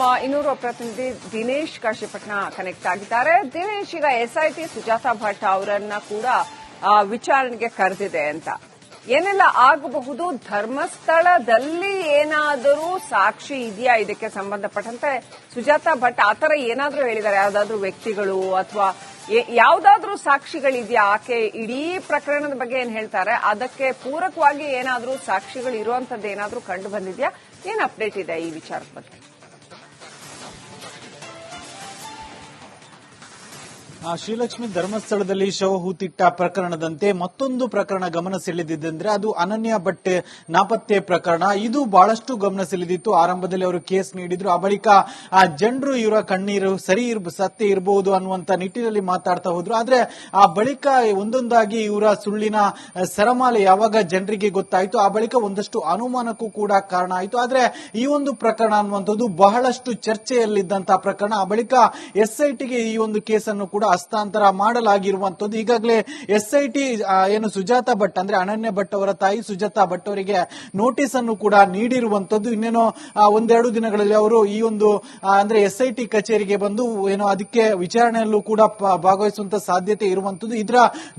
ನಮ್ಮ ಇನ್ನೂರು ಪ್ರತಿನಿಧಿ ದಿನೇಶ್ ಕಾಶಿಪಟ್ನ ಕನೆಕ್ಟ್ ಆಗಿದ್ದಾರೆ. ದಿನೇಶ್ ಈಗ ಎಸ್ಐಟಿ ಸುಜಾತಾ ಭಟ್ ಅವರನ್ನ ಕೂಡ ವಿಚಾರಣೆಗೆ ಕರೆದಿದೆ ಅಂತ. ಏನೆಲ್ಲ ಆಗಬಹುದು? ಧರ್ಮಸ್ಥಳದಲ್ಲಿ ಏನಾದರೂ ಸಾಕ್ಷಿ ಇದೆಯಾ ಇದಕ್ಕೆ ಸಂಬಂಧಪಟ್ಟಂತೆ? ಸುಜಾತಾ ಭಟ್ ಆತರ ಏನಾದರೂ ಹೇಳಿದ್ದಾರೆ? ಯಾವ್ದಾದ್ರೂ ವ್ಯಕ್ತಿಗಳು ಅಥವಾ ಯಾವ್ದಾದ್ರೂ ಸಾಕ್ಷಿಗಳಿದೆಯಾ? ಆಕೆ ಇಡೀ ಪ್ರಕರಣದ ಬಗ್ಗೆ ಏನ್ ಹೇಳ್ತಾರೆ? ಅದಕ್ಕೆ ಪೂರಕವಾಗಿ ಏನಾದರೂ ಸಾಕ್ಷಿಗಳು ಇರುವಂತದ್ದು ಏನಾದರೂ ಕಂಡು ಬಂದಿದ್ಯಾ? ಏನ್ ಅಪ್ಡೇಟ್ ಇದೆ ಈ ವಿಚಾರದ ಬಗ್ಗೆ? ಶ್ರೀಲಕ್ಷ್ಮಿ ಧರ್ಮಸ್ಥಳದಲ್ಲಿ ಶವ ಹೂತಿಟ್ಟ ಪ್ರಕರಣದಂತೆ ಮತ್ತೊಂದು ಪ್ರಕರಣ ಗಮನ ಸೆಳೆದಿದ್ದಂದ್ರೆ ಅದು ಅನನ್ಯ ಭಟ್ ನಾಪತ್ತೆ ಪ್ರಕರಣ. ಇದು ಬಹಳಷ್ಟು ಗಮನ ಸೆಳೆದಿತ್ತು. ಆರಂಭದಲ್ಲಿ ಅವರು ಕೇಸ್ ನೀಡಿದ್ರು. ಆ ಬಳಿಕ ಆ ಜನರು ಇವರ ಕಣ್ಣೀರು ಸರಿ ಇರ್ಬ ಸತ್ಯ ಇರಬಹುದು ಅನ್ನುವಂತ ನಿಟ್ಟಿನಲ್ಲಿ ಮಾತಾಡ್ತಾ ಹೋದ್ರು. ಆದ್ರೆ ಆ ಬಳಿಕ ಒಂದೊಂದಾಗಿ ಇವರ ಸುಳ್ಳಿನ ಸರಮಾಲೆ ಯಾವಾಗ ಜನರಿಗೆ ಗೊತ್ತಾಯಿತು ಆ ಬಳಿಕ ಒಂದಷ್ಟು ಅನುಮಾನಕ್ಕೂ ಕೂಡ ಕಾರಣ ಆಯಿತು. ಆದ್ರೆ ಈ ಒಂದು ಪ್ರಕರಣ ಅನ್ನುವಂಥದ್ದು ಬಹಳಷ್ಟು ಚರ್ಚೆಯಲ್ಲಿದ್ದಂತಹ ಪ್ರಕರಣ. ಆ ಬಳಿಕ ಎಸ್ಐಟಿಗೆ ಈ ಒಂದು ಕೇಸನ್ನು ಕೂಡ ಹಸ್ತಾಂತರ ಮಾಡಲಾಗಿರುವಂತದ್ದು ಈಗಾಗಲೇ ಎಸ್ ಐ ಟಿ ಏನು ಸುಜಾತಾ ಭಟ್, ಅಂದ್ರೆ ಅನನ್ಯ ಭಟ್ ಅವರ ತಾಯಿ ಸುಜಾತಾ ಭಟ್ ಅವರಿಗೆ ನೋಟಿಸ್ ಅನ್ನು ಕೂಡ ನೀಡಿರುವಂತದ್ದು ಇನ್ನೇನೋ ಒಂದೆರಡು ದಿನಗಳಲ್ಲಿ ಅವರು ಈ ಒಂದು ಅಂದ್ರೆ ಟಿ ಕಚೇರಿಗೆ ಬಂದು ಏನೋ ಅದಕ್ಕೆ ವಿಚಾರಣೆಯಲ್ಲೂ ಕೂಡ ಭಾಗವಹಿಸುವಂತ ಸಾಧ್ಯತೆ ಇರುವಂತದ್ದು ಇದರ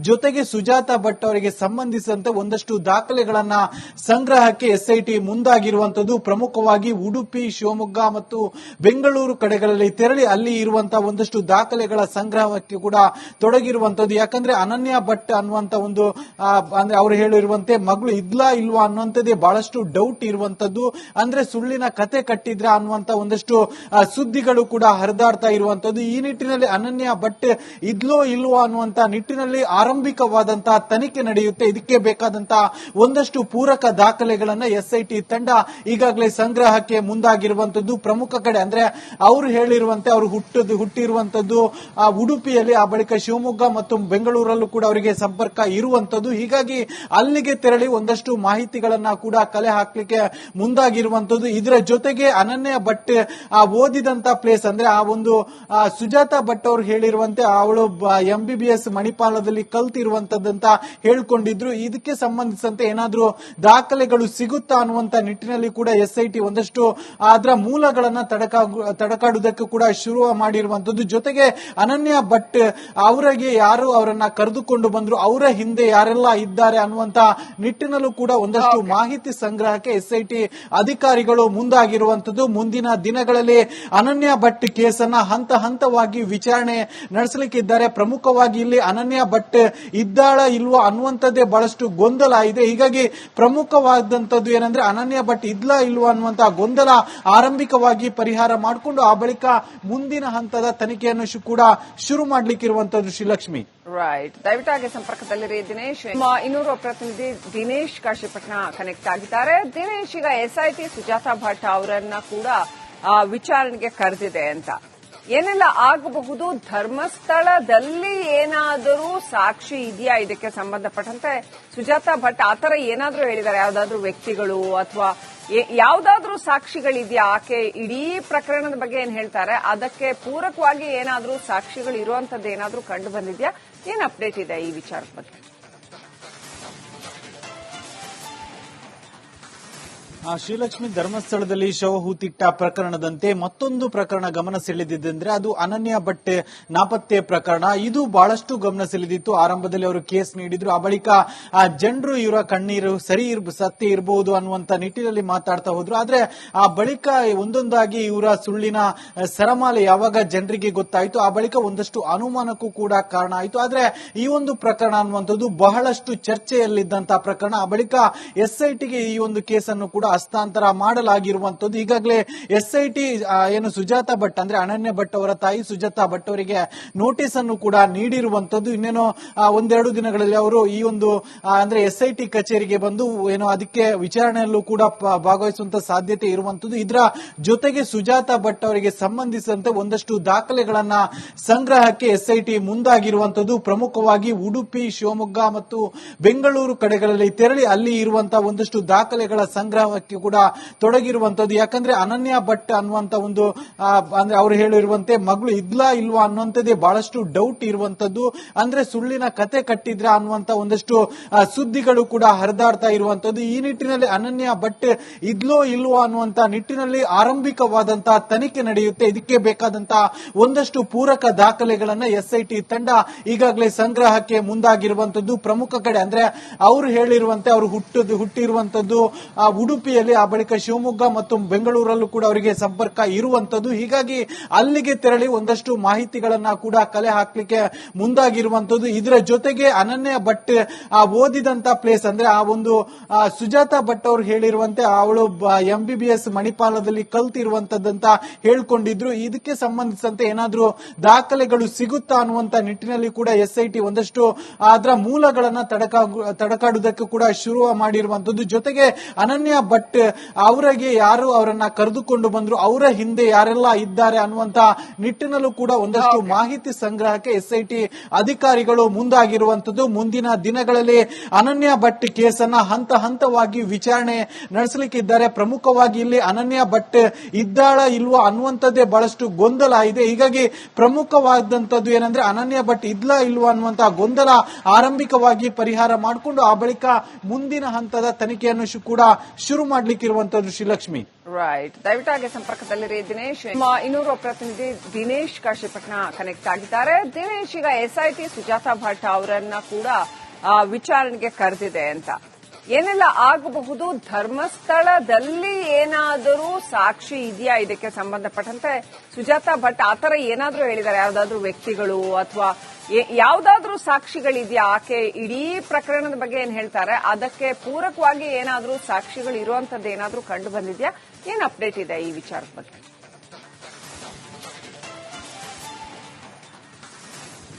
ಜೊತೆಗೆ ಸುಜಾತಾ ಭಟ್ ಅವರಿಗೆ ಸಂಬಂಧಿಸಿದಂತೆ ಒಂದಷ್ಟು ದಾಖಲೆಗಳನ್ನ ಸಂಗ್ರಹಕ್ಕೆ ಎಸ್ಐಟಿ ಮುಂದಾಗಿರುವಂತದ್ದು ಪ್ರಮುಖವಾಗಿ ಉಡುಪಿ, ಶಿವಮೊಗ್ಗ ಮತ್ತು ಬೆಂಗಳೂರು ಕಡೆಗಳಲ್ಲಿ ತೆರಳಿ ಅಲ್ಲಿ ಇರುವಂತಹ ಒಂದಷ್ಟು ದಾಖಲೆಗಳ ಸಂಗ್ರಹಕ್ಕೆ ಕೂಡ ತೊಡಗಿರುವಂತದ್ದು ಯಾಕಂದ್ರೆ ಅನನ್ಯ ಭಟ್ ಅನ್ನುವಂತ ಒಂದು ಅಂದ್ರೆ ಅವರು ಹೇಳಿರುವಂತೆ ಮಗಳು ಇದ್ಲಾ ಇಲ್ವಾ ಅನ್ನುವಂಥದ್ದೇ ಬಹಳಷ್ಟು ಡೌಟ್ ಇರುವಂತದ್ದು ಅಂದ್ರೆ ಸುಳ್ಳಿನ ಕತೆ ಕಟ್ಟಿದ್ರ ಅನ್ನುವಂತ ಒಂದಷ್ಟು ಸುದ್ದಿಗಳು ಕೂಡ ಹರಿದಾಡ್ತಾ ಇರುವಂತದ್ದು ಈ ನಿಟ್ಟಿನಲ್ಲಿ ಅನನ್ಯ ಭಟ್ ಇದ್ಲೋ ಇಲ್ವೋ ಅನ್ನುವಂತ ನಿಟ್ಟಿನಲ್ಲಿ ಆರಂಭಿಕವಾದಂತಹ ತನಿಖೆ ನಡೆಯುತ್ತೆ. ಇದಕ್ಕೆ ಬೇಕಾದಂತಹ ಒಂದಷ್ಟು ಪೂರಕ ದಾಖಲೆಗಳನ್ನ ಎಸ್ಐಟಿ ತಂಡ ಈಗಾಗಲೇ ಸಂಗ್ರಹಕ್ಕೆ ಮುಂದಾಗಿರುವಂತದ್ದು ಪ್ರಮುಖ ಕಡೆ ಅಂದ್ರೆ ಅವರು ಹೇಳಿರುವಂತೆ ಅವರು ಹುಟ್ಟದು ಹುಟ್ಟಿರುವಂತದ್ದು ಆ ಉಡುಪಿಯಲ್ಲಿ, ಆ ಬಳಿಕ ಶಿವಮೊಗ್ಗ ಮತ್ತು ಬೆಂಗಳೂರಲ್ಲೂ ಕೂಡ ಅವರಿಗೆ ಸಂಪರ್ಕ ಇರುವಂತದ್ದು. ಹೀಗಾಗಿ ಅಲ್ಲಿಗೆ ತೆರಳಿ ಒಂದಷ್ಟು ಮಾಹಿತಿಗಳನ್ನ ಕೂಡ ಕಲೆ ಹಾಕಲಿಕ್ಕೆ ಮುಂದಾಗಿರುವಂತದ್ದು. ಇದರ ಜೊತೆಗೆ ಅನನ್ಯ ಭಟ್ ಓದಿದಂತ ಪ್ಲೇಸ್ ಅಂದ್ರೆ ಆ ಒಂದು ಸುಜಾತ ಭಟ್ ಅವರು ಹೇಳಿರುವಂತೆ ಅವಳು ಎಂ ಬಿ ಬಿ ಎಸ್ ಮಣಿಪಾಲದಲ್ಲಿ ಕಲ್ತಿರುವಂತದ್ದಂತ ಹೇಳ್ಕೊಂಡಿದ್ರು. ಇದಕ್ಕೆ ಸಂಬಂಧಿಸಿದಂತೆ ಏನಾದರೂ ದಾಖಲೆಗಳು ಸಿಗುತ್ತಾ ಅನ್ನುವಂತ ನಿಟ್ಟಿನಲ್ಲಿ ಕೂಡ ಎಸ್ಐಟಿ ಒಂದಷ್ಟು ಅದರ ಮೂಲಗಳನ್ನ ತಡಕ ತಡಕಾಡುವುದಕ್ಕೆ ಕೂಡ ಶುರು ಮಾಡಿರುವಂತದ್ದು. ಜೊತೆಗೆ ಅನನ್ಯ ಭಟ್ ಅವರಿಗೆ ಯಾರು ಅವರನ್ನ ಕರೆದುಕೊಂಡು ಬಂದ್ರು ಅವರ ಹಿಂದೆ ಯಾರೆಲ್ಲ ಇದ್ದಾರೆ ಅನ್ನುವಂತ ನಿಟ್ಟಿನಲ್ಲೂ ಕೂಡ ಒಂದಷ್ಟು ಮಾಹಿತಿ ಸಂಗ್ರಹಕ್ಕೆ ಎಸ್ಐಟಿ ಅಧಿಕಾರಿಗಳು ಮುಂದಾಗಿರುವಂತದ್ದು ಮುಂದಿನ ದಿನಗಳಲ್ಲಿ ಅನನ್ಯ ಭಟ್ ಕೇಸನ್ನ ಹಂತ ಹಂತವಾಗಿ ವಿಚಾರಣೆ ನಡೆಸಲಿಕ್ಕಿದ್ದಾರೆ. ಪ್ರಮುಖವಾಗಿ ಇಲ್ಲಿ ಅನನ್ಯ ಭಟ್ ಇದ್ದಾಳ ಇಲ್ವ ಅನ್ನುವಂಥದ್ದೇ ಬಹಳಷ್ಟು ಗೊಂದಲ ಇದೆ. ಹೀಗಾಗಿ ಪ್ರಮುಖವಾದಂತದ್ದು ಏನಂದ್ರೆ ಅನನ್ಯ ಭಟ್ ಇದ್ಲಾ ಇಲ್ವಾ ಅನ್ನುವಂತಹ ಗೊಂದಲ ಆರಂಭಿಕವಾಗಿ ಪರಿಹಾರ ಮಾಡಿಕೊಂಡು ಆ ಬಳಿಕ ಮುಂದಿನ ಹಂತದ ತನಿಖೆಯನ್ನು ಕೂಡ ಶುರು ಮಾಡ್ಲಿಕ್ಕಿರುವಂತದ್ದು ಶ್ರೀಲಕ್ಷ್ಮಿ ರೈಟ್ ದಯವಿಟ್ಟು ಸಂಪರ್ಕದಲ್ಲಿ ಸಂಪರ್ಕದಲ್ಲಿರಿ ದಿನೇಶ್. ಇನ್ನೂರು ಪ್ರತಿನಿಧಿ ದಿನೇಶ್ ಕಾಶಿಪಟ್ನ ಕನೆಕ್ಟ್ ಆಗಿದ್ದಾರೆ. ದಿನೇಶ್, ಈಗ ಎಸ್ಐಟಿ ಸುಜಾತಾ ಭಟ್ ಅವರನ್ನ ಕೂಡ ವಿಚಾರಣೆಗೆ ಕರೆದಿದೆ ಅಂತ. ಏನೆಲ್ಲ ಆಗಬಹುದು? ಧರ್ಮಸ್ಥಳದಲ್ಲಿ ಏನಾದರೂ ಸಾಕ್ಷಿ ಇದೆಯಾ? ಇದಕ್ಕೆ ಸಂಬಂಧಪಟ್ಟಂತೆ ಸುಜಾತಾ ಭಟ್ ಆತರ ಏನಾದರೂ ಹೇಳಿದ್ದಾರೆ? ಯಾವ್ದಾದ್ರು ವ್ಯಕ್ತಿಗಳು ಅಥವಾ ಯಾವ್ದಾದ್ರೂ ಸಾಕ್ಷಿಗಳಿದ್ಯಾ? ಆಕೆ ಇಡೀ ಪ್ರಕರಣದ ಬಗ್ಗೆ ಏನ್ ಹೇಳ್ತಾರೆ? ಅದಕ್ಕೆ ಪೂರಕವಾಗಿ ಏನಾದ್ರೂ ಸಾಕ್ಷಿಗಳು ಇರುವಂತದ್ದು ಏನಾದ್ರೂ ಕಂಡು ಬಂದಿದ್ಯಾ? ಏನ್ ಅಪ್ಡೇಟ್ ಇದೆ ಈ ವಿಚಾರದ ಬಗ್ಗೆ? ಶ್ರೀಲಕ್ಷ್ಮಿ ಧರ್ಮಸ್ಥಳದಲ್ಲಿ ಶವ ಹೂತಿಟ್ಟ ಪ್ರಕರಣದಂತೆ ಮತ್ತೊಂದು ಪ್ರಕರಣ ಗಮನ ಸೆಳೆದಿದ್ದಂದ್ರೆ ಅದು ಅನನ್ಯ ಬಟ್ಟೆ ನಾಪತ್ತೆ ಪ್ರಕರಣ. ಇದು ಬಹಳಷ್ಟು ಗಮನ ಸೆಳೆದಿತ್ತು. ಆರಂಭದಲ್ಲಿ ಅವರು ಕೇಸ್ ನೀಡಿದ್ರು. ಆ ಬಳಿಕ, ಆ ಜನರು ಇವರ ಕಣ್ಣೀರು ಸರಿ ಇರ್ಬ ಸತ್ಯ ಇರಬಹುದು ಅನ್ನುವಂತ ನಿಟ್ಟಿನಲ್ಲಿ ಮಾತಾಡ್ತಾ ಹೋದ್ರು. ಆದ್ರೆ ಆ ಬಳಿಕ ಒಂದೊಂದಾಗಿ ಇವರ ಸುಳ್ಳಿನ ಸರಮಾಲೆ ಯಾವಾಗ ಜನರಿಗೆ ಗೊತ್ತಾಯಿತು, ಆ ಬಳಿಕ ಒಂದಷ್ಟು ಅನುಮಾನಕ್ಕೂ ಕೂಡ ಕಾರಣ ಆಯಿತು. ಆದ್ರೆ ಈ ಒಂದು ಪ್ರಕರಣ ಅನ್ನುವಂಥದ್ದು ಬಹಳಷ್ಟು ಚರ್ಚೆಯಲ್ಲಿದ್ದಂತಹ ಪ್ರಕರಣ. ಆ ಬಳಿಕ ಎಸ್ಐಟಿಗೆ ಈ ಒಂದು ಕೇಸನ್ನು ಕೂಡ ಹಸ್ತಾಂತರ ಮಾಡಲಾಗಿರುವಂತದ್ದು ಈಗಾಗಲೇ ಎಸ್ಐಟಿ ಏನು ಸುಜಾತ ಭಟ್ ಅಂದ್ರೆ ಅನನ್ಯ ಭಟ್ ಅವರ ತಾಯಿ ಸುಜಾತಾ ಭಟ್ ಅವರಿಗೆ ನೋಟಿಸ್ ಅನ್ನು ಕೂಡ ನೀಡಿರುವಂತದ್ದು ಇನ್ನೇನೋ ಒಂದೆರಡು ದಿನಗಳಲ್ಲಿ ಅವರು ಈ ಒಂದು ಅಂದ್ರೆ ಟಿ ಕಚೇರಿಗೆ ಬಂದು ಏನೋ ಅದಕ್ಕೆ ವಿಚಾರಣೆಯಲ್ಲೂ ಕೂಡ ಭಾಗವಹಿಸುವಂತ ಸಾಧ್ಯತೆ ಇರುವಂತದ್ದು ಇದರ ಜೊತೆಗೆ ಸುಜಾತ ಭಟ್ ಅವರಿಗೆ ಸಂಬಂಧಿಸಿದಂತೆ ಒಂದಷ್ಟು ದಾಖಲೆಗಳನ್ನ ಸಂಗ್ರಹಕ್ಕೆ ಎಸ್ಐಟಿ ಮುಂದಾಗಿರುವಂತದ್ದು ಪ್ರಮುಖವಾಗಿ ಉಡುಪಿ, ಶಿವಮೊಗ್ಗ ಮತ್ತು ಬೆಂಗಳೂರು ಕಡೆಗಳಲ್ಲಿ ತೆರಳಿ ಅಲ್ಲಿ ಇರುವಂತಹ ಒಂದಷ್ಟು ದಾಖಲೆಗಳ ಸಂಗ್ರಹಕ್ಕೆ ಕೂಡ ತೊಡಗಿರುವಂತದ್ದು ಯಾಕಂದ್ರೆ ಅನನ್ಯ ಭಟ್ ಅನ್ನುವಂತ ಒಂದು ಅಂದ್ರೆ ಅವರು ಹೇಳಿರುವಂತೆ ಮಗಳು ಇದ್ಲಾ ಇಲ್ವಾ ಅನ್ನುವಂಥದ್ದೇ ಬಹಳಷ್ಟು ಡೌಟ್ ಇರುವಂತದ್ದು ಅಂದ್ರೆ ಸುಳ್ಳಿನ ಕತೆ ಕಟ್ಟಿದ್ರ ಅನ್ನುವಂತ ಒಂದಷ್ಟು ಸುದ್ದಿಗಳು ಕೂಡ ಹರಿದಾಡ್ತಾ ಇರುವಂತದ್ದು ಈ ನಿಟ್ಟಿನಲ್ಲಿ ಅನನ್ಯ ಭಟ್ ಇದ್ಲೋ ಇಲ್ವೋ ಅನ್ನುವಂತ ನಿಟ್ಟಿನಲ್ಲಿ ಆರಂಭಿಕವಾದಂತಹ ತನಿಖೆ ನಡೆಯುತ್ತೆ. ಇದಕ್ಕೆ ಬೇಕಾದಂತಹ ಒಂದಷ್ಟು ಪೂರಕ ದಾಖಲೆಗಳನ್ನ ಎಸ್ಐಟಿ ತಂಡ ಈಗಾಗಲೇ ಸಂಗ್ರಹಕ್ಕೆ ಮುಂದಾಗಿರುವಂತದ್ದು ಪ್ರಮುಖ ಕಡೆ ಅಂದ್ರೆ ಅವರು ಹೇಳಿರುವಂತೆ ಅವರು ಹುಟ್ಟದು ಹುಟ್ಟಿರುವಂತದ್ದು ಆ ಉಡುಪಿಯಲ್ಲಿ, ಆ ಬಳಿಕ ಶಿವಮೊಗ್ಗ ಮತ್ತು ಬೆಂಗಳೂರಲ್ಲೂ ಕೂಡ ಅವರಿಗೆ ಸಂಪರ್ಕ ಇರುವಂತದ್ದು. ಹೀಗಾಗಿ ಅಲ್ಲಿಗೆ ತೆರಳಿ ಒಂದಷ್ಟು ಮಾಹಿತಿಗಳನ್ನ ಕೂಡ ಕಲೆ ಹಾಕ್ಲಿಕ್ಕೆ ಮುಂದಾಗಿರುವಂತದ್ದು. ಇದರ ಜೊತೆಗೆ ಅನನ್ಯ ಭಟ್ ಓದಿದಂತ ಪ್ಲೇಸ್ ಅಂದ್ರೆ ಆ ಒಂದು ಸುಜಾತ ಭಟ್ ಅವರು ಹೇಳಿರುವಂತೆ ಅವಳು ಎಂ ಬಿ ಬಿ ಎಸ್ ಮಣಿಪಾಲದಲ್ಲಿ ಕಲ್ತಿರುವಂತದ್ದಂತ ಹೇಳ್ಕೊಂಡಿದ್ರು. ಇದಕ್ಕೆ ಸಂಬಂಧಿಸಿದಂತೆ ಏನಾದ್ರೂ ದಾಖಲೆಗಳು ಸಿಗುತ್ತಾ ಅನ್ನುವಂತ ನಿಟ್ಟಿನಲ್ಲಿ ಕೂಡ ಎಸ್ಐಟಿ ಒಂದಷ್ಟು ಅದರ ಮೂಲಗಳನ್ನ ತಡಕ ತಡಕಾಡುವುದಕ್ಕೆ ಕೂಡ ಶುರು ಮಾಡಿರುವಂತದ್ದು. ಜೊತೆಗೆ ಅನನ್ಯ ಭಟ್ ಅವರಿಗೆ ಯಾರು ಅವರನ್ನ ಕರೆದುಕೊಂಡು ಬಂದ್ರು ಅವರ ಹಿಂದೆ ಯಾರೆಲ್ಲ ಇದ್ದಾರೆ ಅನ್ನುವಂತ ನಿಟ್ಟಿನಲ್ಲೂ ಕೂಡ ಒಂದಷ್ಟು ಮಾಹಿತಿ ಸಂಗ್ರಹಕ್ಕೆ ಎಸ್ಐಟಿ ಅಧಿಕಾರಿಗಳು ಮುಂದಾಗಿರುವಂತದ್ದು ಮುಂದಿನ ದಿನಗಳಲ್ಲಿ ಅನನ್ಯ ಭಟ್ ಕೇಸನ್ನ ಹಂತ ಹಂತವಾಗಿ ವಿಚಾರಣೆ ನಡೆಸಲಿಕ್ಕಿದ್ದಾರೆ. ಪ್ರಮುಖವಾಗಿ ಇಲ್ಲಿ ಅನನ್ಯ ಭಟ್ ಇದ್ದಾಳ ಇಲ್ವಾ ಅನ್ನುವಂಥದ್ದೇ ಬಹಳಷ್ಟು ಗೊಂದಲ ಇದೆ. ಹೀಗಾಗಿ ಪ್ರಮುಖವಾದಂತದ್ದು ಏನಂದ್ರೆ ಅನನ್ಯ ಭಟ್ ಇದ್ಲಾ ಇಲ್ವಾ ಅನ್ನುವಂತಹ ಗೊಂದಲ ಆರಂಭಿಕವಾಗಿ ಪರಿಹಾರ ಮಾಡಿಕೊಂಡು ಆ ಬಳಿಕ ಮುಂದಿನ ಹಂತದ ತನಿಖೆಯನ್ನು ಕೂಡ ಶುರು ಮಾಡ್ಲಿಕ್ಕಿರುವಂತದ್ದು ಶ್ರೀಲಕ್ಷ್ಮಿ ರೈಟ್ ದಯವಿಟ್ಟು ಹಾಗೆ ಸಂಪರ್ಕದಲ್ಲಿರಿ ದಿನೇಶ್. ಇನ್ನೂರು ಪ್ರತಿನಿಧಿ ದಿನೇಶ್ ಕಾಶಿಪಟ್ನ ಕನೆಕ್ಟ್ ಆಗಿದ್ದಾರೆ. ದಿನೇಶ್, ಈಗ ಎಸ್ಐಟಿ ಸುಜಾತಾ ಭಟ್ ಅವರನ್ನ ಕೂಡ ವಿಚಾರಣೆಗೆ ಕರೆದಿದೆ ಅಂತ. ಏನೆಲ್ಲ ಆಗಬಹುದು? ಧರ್ಮಸ್ಥಳದಲ್ಲಿ ಏನಾದರೂ ಸಾಕ್ಷಿ ಇದೆಯಾ ಇದಕ್ಕೆ ಸಂಬಂಧಪಟ್ಟಂತೆ? ಸುಜಾತಾ ಭಟ್ ಆತರ ಏನಾದರೂ ಹೇಳಿದ್ದಾರೆ? ಯಾವ್ದಾದ್ರು ವ್ಯಕ್ತಿಗಳು ಅಥವಾ ಯಾವ್ದಾದ್ರೂ ಸಾಕ್ಷಿಗಳಿದೆಯಾ? ಆಕೆ ಇಡೀ ಪ್ರಕರಣದ ಬಗ್ಗೆ ಏನ್ ಹೇಳ್ತಾರೆ? ಅದಕ್ಕೆ ಪೂರಕವಾಗಿ ಏನಾದರೂ ಸಾಕ್ಷಿಗಳು ಇರುವಂತದ್ದು ಏನಾದರೂ ಕಂಡು ಬಂದಿದ್ಯಾ? ಏನ್ ಅಪ್ಡೇಟ್ ಇದೆ ಈ ವಿಚಾರದ ಬಗ್ಗೆ?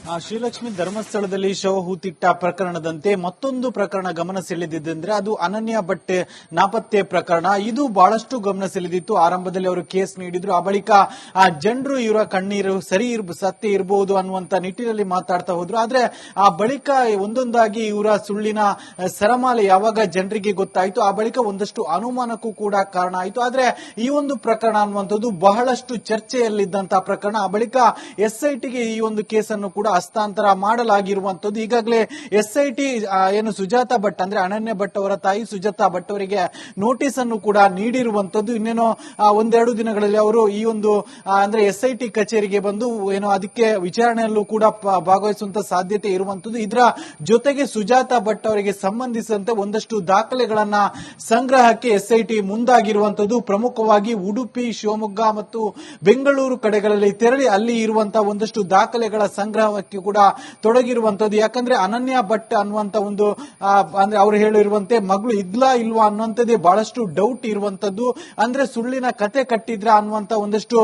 ಶ್ರೀಲಕ್ಷ್ಮಿ ಧರ್ಮಸ್ಥಳದಲ್ಲಿ ಶವ ಹೂತಿಟ್ಟ ಪ್ರಕರಣದಂತೆ ಮತ್ತೊಂದು ಪ್ರಕರಣ ಗಮನ ಸೆಳೆದಿದ್ದಂದ್ರೆ ಅದು ಅನನ್ಯ ಭಟ್ ನಾಪತ್ತೆ ಪ್ರಕರಣ. ಇದು ಬಹಳಷ್ಟು ಗಮನ ಸೆಳೆದಿತ್ತು. ಆರಂಭದಲ್ಲಿ ಅವರು ಕೇಸ್ ನೀಡಿದ್ರು. ಆ ಬಳಿಕ ಆ ಜನರು ಇವರ ಕಣ್ಣೀರು ಸರಿ ಇರ್ಬ ಸತ್ಯ ಇರಬಹುದು ಅನ್ನುವಂತ ನಿಟ್ಟಿನಲ್ಲಿ ಮಾತಾಡ್ತಾ ಹೋದ್ರು. ಆದ್ರೆ ಆ ಬಳಿಕ ಒಂದೊಂದಾಗಿ ಇವರ ಸುಳ್ಳಿನ ಸರಮಾಲೆ ಯಾವಾಗ ಜನರಿಗೆ ಗೊತ್ತಾಯಿತು, ಆ ಬಳಿಕ ಒಂದಷ್ಟು ಅನುಮಾನಕ್ಕೂ ಕೂಡ ಕಾರಣ ಆಯಿತು. ಆದ್ರೆ ಈ ಒಂದು ಪ್ರಕರಣ ಅನ್ನುವಂಥದ್ದು ಬಹಳಷ್ಟು ಚರ್ಚೆಯಲ್ಲಿದ್ದಂತಹ ಪ್ರಕರಣ. ಆ ಬಳಿಕ ಎಸ್ಐಟಿಗೆ ಈ ಒಂದು ಕೇಸನ್ನು ಕೂಡ ಹಸ್ತಾಂತರ ಮಾಡಲಾಗಿರುವಂತದ್ದು ಈಗಾಗಲೇ ಎಸ್ ಐ ಟಿ ಏನು ಸುಜಾತಾ ಭಟ್, ಅಂದ್ರೆ ಅನನ್ಯ ಭಟ್ ಅವರ ತಾಯಿ ಸುಜಾತಾ ಭಟ್ ಅವರಿಗೆ ನೋಟಿಸ್ ಅನ್ನು ಕೂಡ ನೀಡಿರುವಂತದ್ದು ಇನ್ನೇನೋ ಒಂದೆರಡು ದಿನಗಳಲ್ಲಿ ಅವರು ಈ ಒಂದು ಅಂದ್ರೆ ಟಿ ಕಚೇರಿಗೆ ಬಂದು ಏನೋ ಅದಕ್ಕೆ ವಿಚಾರಣೆಯಲ್ಲೂ ಕೂಡ ಭಾಗವಹಿಸುವಂತ ಸಾಧ್ಯತೆ ಇರುವಂತದ್ದು ಇದರ ಜೊತೆಗೆ ಸುಜಾತಾ ಭಟ್ ಅವರಿಗೆ ಸಂಬಂಧಿಸಿದಂತೆ ಒಂದಷ್ಟು ದಾಖಲೆಗಳನ್ನ ಸಂಗ್ರಹಕ್ಕೆ ಎಸ್ಐಟಿ ಮುಂದಾಗಿರುವಂತದ್ದು ಪ್ರಮುಖವಾಗಿ ಉಡುಪಿ, ಶಿವಮೊಗ್ಗ ಮತ್ತು ಬೆಂಗಳೂರು ಕಡೆಗಳಲ್ಲಿ ತೆರಳಿ ಅಲ್ಲಿ ಇರುವಂತಹ ಒಂದಷ್ಟು ದಾಖಲೆಗಳ ಸಂಗ್ರಹಕ್ಕೆ ಕೂಡ ತೊಡಗಿರುವಂತದ್ದು ಯಾಕಂದ್ರೆ ಅನನ್ಯ ಭಟ್ ಅನ್ನುವಂತ ಒಂದು ಅಂದ್ರೆ ಅವರು ಹೇಳಿರುವಂತೆ ಮಗಳು ಇದ್ಲಾ ಇಲ್ವಾ ಅನ್ನುವಂಥದ್ದೇ ಬಹಳಷ್ಟು ಡೌಟ್ ಇರುವಂತದ್ದು ಅಂದ್ರೆ ಸುಳ್ಳಿನ ಕತೆ ಕಟ್ಟಿದ್ರ ಅನ್ನುವಂತ ಒಂದಷ್ಟು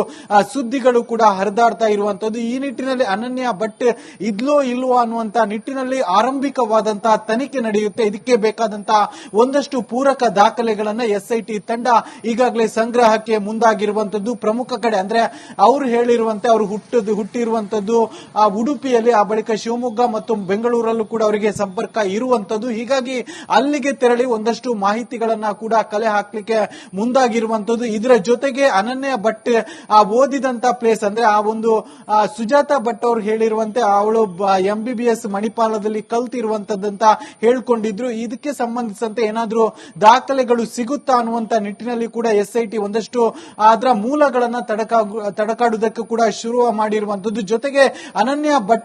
ಸುದ್ದಿಗಳು ಕೂಡ ಹರಿದಾಡ್ತಾ ಇರುವಂತದ್ದು ಈ ನಿಟ್ಟಿನಲ್ಲಿ ಅನನ್ಯ ಭಟ್ ಇದ್ಲೋ ಇಲ್ವೋ ಅನ್ನುವಂತ ನಿಟ್ಟಿನಲ್ಲಿ ಆರಂಭಿಕವಾದಂತಹ ತನಿಖೆ ನಡೆಯುತ್ತೆ. ಇದಕ್ಕೆ ಬೇಕಾದಂತಹ ಒಂದಷ್ಟು ಪೂರಕ ದಾಖಲೆಗಳನ್ನ ಎಸ್ಐಟಿ ತಂಡ ಈಗಾಗಲೇ ಸಂಗ್ರಹಕ್ಕೆ ಮುಂದಾಗಿರುವಂತದ್ದು ಪ್ರಮುಖ ಕಡೆ ಅಂದ್ರೆ ಅವರು ಹೇಳಿರುವಂತೆ ಅವರು ಹುಟ್ಟದು ಹುಟ್ಟಿರುವಂತದ್ದು ಆ ಉಡುಪಿಯಲ್ಲಿ ಆ ಬಳಿಕ ಶಿವಮೊಗ್ಗ ಮತ್ತು ಬೆಂಗಳೂರಲ್ಲೂ ಕೂಡ ಅವರಿಗೆ ಸಂಪರ್ಕ ಇರುವಂತದ್ದು. ಹೀಗಾಗಿ ಅಲ್ಲಿಗೆ ತೆರಳಿ ಒಂದಷ್ಟು ಮಾಹಿತಿಗಳನ್ನ ಕೂಡ ಕಲೆ ಹಾಕಲಿಕ್ಕೆ ಮುಂದಾಗಿರುವಂತದ್ದು. ಇದರ ಜೊತೆಗೆ ಅನನ್ಯ ಭಟ್, ಆ ಓದಿದಂತ ಪ್ಲೇಸ್ ಅಂದ್ರೆ ಆ ಒಂದು ಸುಜಾತ ಸುಜಾತಾ ಭಟ್ ಅವರು ಹೇಳಿರುವಂತೆ ಅವಳು ಎಂ ಬಿ ಬಿ ಎಸ್ ಮಣಿಪಾಲದಲ್ಲಿ ಕಲ್ತಿರುವಂತದ್ದಂತ ಹೇಳ್ಕೊಂಡಿದ್ರು. ಇದಕ್ಕೆ ಸಂಬಂಧಿಸಿದಂತೆ ಏನಾದರೂ ದಾಖಲೆಗಳು ಸಿಗುತ್ತಾ ಅನ್ನುವಂತ ನಿಟ್ಟಿನಲ್ಲಿ ಕೂಡ ಎಸ್ಐಟಿ ಒಂದಷ್ಟು ಅದರ ಮೂಲಗಳನ್ನ ತಡಕ ತಡಕಾಡುವುದಕ್ಕೆ ಕೂಡ ಶುರು ಮಾಡಿರುವಂತದ್ದು. ಜೊತೆಗೆ ಅನನ್ಯ ಭಟ್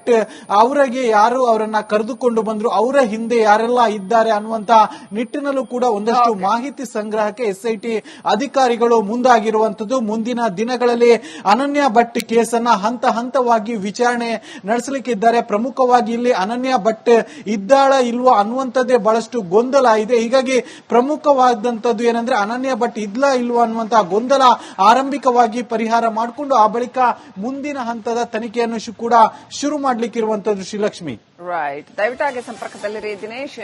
ಅವರಿಗೆ ಯಾರು ಅವರನ್ನ ಕರೆದುಕೊಂಡು ಬಂದ್ರು ಅವರ ಹಿಂದೆ ಯಾರೆಲ್ಲ ಇದ್ದಾರೆ ಅನ್ನುವಂತ ನಿಟ್ಟಿನಲ್ಲೂ ಕೂಡ ಒಂದಷ್ಟು ಮಾಹಿತಿ ಸಂಗ್ರಹಕ್ಕೆ ಎಸ್ಐಟಿ ಅಧಿಕಾರಿಗಳು ಮುಂದಾಗಿರುವಂತದ್ದು ಮುಂದಿನ ದಿನಗಳಲ್ಲಿ ಅನನ್ಯ ಭಟ್ ಕೇಸನ್ನ ಹಂತ ಹಂತವಾಗಿ ವಿಚಾರಣೆ ನಡೆಸಲಿಕ್ಕಿದ್ದಾರೆ. ಪ್ರಮುಖವಾಗಿ ಇಲ್ಲಿ ಅನನ್ಯ ಭಟ್ ಇದ್ದಾಳ ಇಲ್ವಾ ಅನ್ನುವಂಥದ್ದೇ ಬಹಳಷ್ಟು ಗೊಂದಲ ಇದೆ. ಹೀಗಾಗಿ ಪ್ರಮುಖವಾದಂತದ್ದು ಏನಂದ್ರೆ ಅನನ್ಯ ಭಟ್ ಇದ್ಲಾ ಇಲ್ವಾ ಅನ್ನುವಂತಹ ಗೊಂದಲ ಆರಂಭಿಕವಾಗಿ ಪರಿಹಾರ ಮಾಡಿಕೊಂಡು ಆ ಬಳಿಕ ಮುಂದಿನ ಹಂತದ ತನಿಖೆಯನ್ನು ಕೂಡ ಶುರು ಮಾಡ್ಲಿಕ್ಕಿರುವಂತದ್ದು ಶ್ರೀಲಕ್ಷ್ಮಿ. ರೈಟ್ ದಯವಿಟ್ಟು ಹಾಗೆ ಸಂಪರ್ಕದಲ್ಲಿರಿ ದಿನೇಶ್.